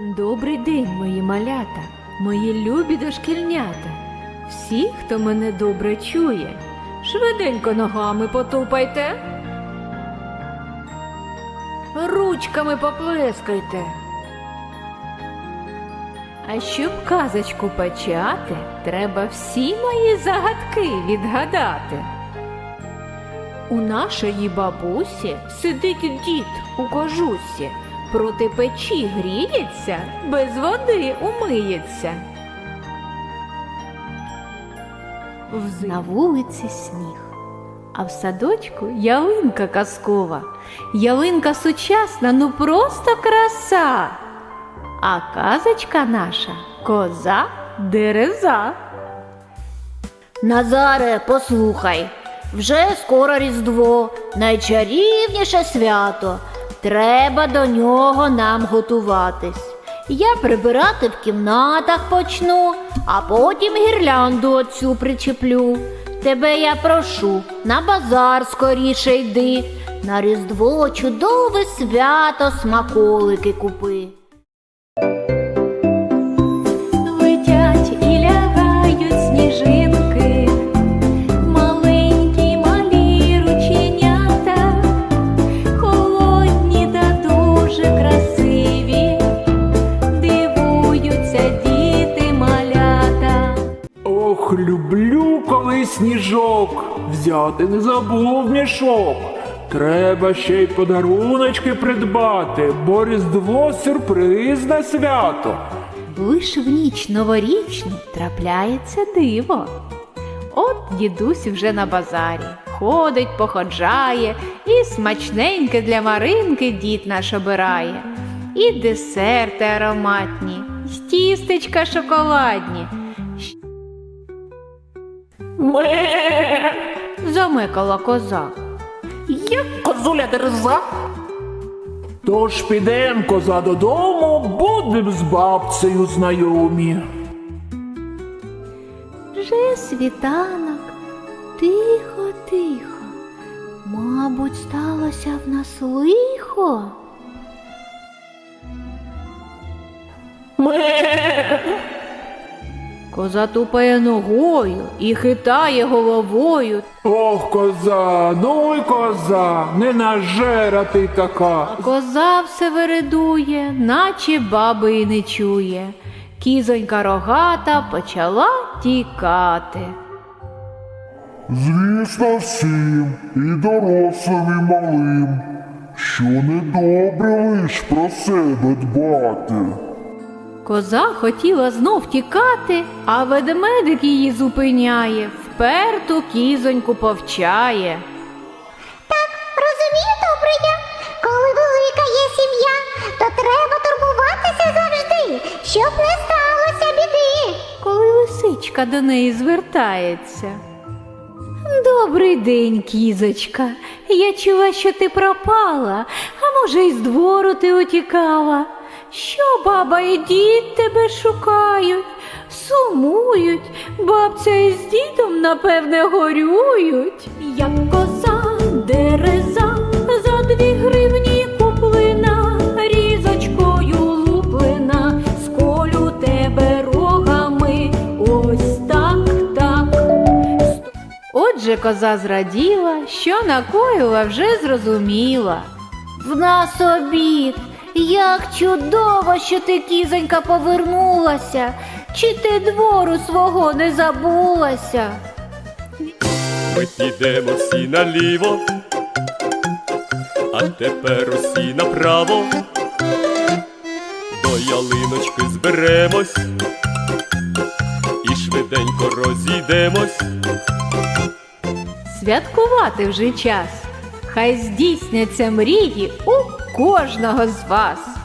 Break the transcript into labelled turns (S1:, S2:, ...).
S1: Добрий день, мої малята, мої любі дошкільнята. Всі, хто мене добре чує, швиденько ногами потупайте. Ручками поплескайте. А щоб казочку почати, треба всі мої загадки відгадати. У нашої бабусі сидить дід у кожусі, проти печі гріється, без води умиється. На вулиці сніг, а в садочку ялинка казкова, ялинка сучасна, ну просто краса. А казочка наша коза дереза.
S2: Назаре, послухай, вже скоро Різдво, найчарівніше свято. Треба до нього нам готуватись. Я прибирати в кімнатах почну, а потім гірлянду оцю причеплю. Тебе я прошу, на базар скоріше йди. На Різдво чудове свято смаколики купи.
S3: Люблю, сніжок, взяти не забув мішок. Треба ще й подаруночки придбати, бо Різдво сюрпризне свято.
S1: Лиш в ніч новорічну трапляється диво. От дідусь вже на базарі, ходить, походжає, і смачненьке для Маринки дід наш обирає. І десерти ароматні, і тістечка шоколадні.
S3: Ме.
S1: Замикала коза.
S3: Я козуля дерза. Тож підем коза додому, будем з бабцею знайомі.
S1: Вже світанок, тихо, тихо. Мабуть, сталося в нас лихо.
S3: Ме.
S1: Коза тупає ногою і хитає головою.
S3: Ох, коза, ну й коза, не нажера ти така.
S1: Коза все вередує, наче баби й не чує. Кізонька рогата почала тікати.
S4: Звісно, всім, і дорослим, і малим, що недобре лиш про себе дбати.
S1: Коза хотіла знов тікати, а ведмедик її зупиняє, вперту кізоньку повчає.
S5: Так, Розумію, добре я, коли велика є сім'я, то треба турбуватися завжди, щоб не сталося біди.
S1: коли лисичка до неї звертається. Добрий день, кізочка. Я чула, що ти пропала, а може, й з двору ти утікала. Що баба і дід тебе шукають, сумують, бабця із дідом, напевне, горюють. Як коза дереза за дві гривні куплена, різочкою луплена, сколю тебе рогами, ось так, так. Отже, коза зраділа, що накоїла вже зрозуміла.
S2: В нас обід. Як чудово, що ти, кізонька, повернулася. Чи ти двору свого не забулася?
S6: Ми підемо всі наліво, а тепер усі направо. До ялиночки зберемось і швиденько розійдемось.
S1: Святкувати вже час. Хай здійсняться мрії у кожного з вас.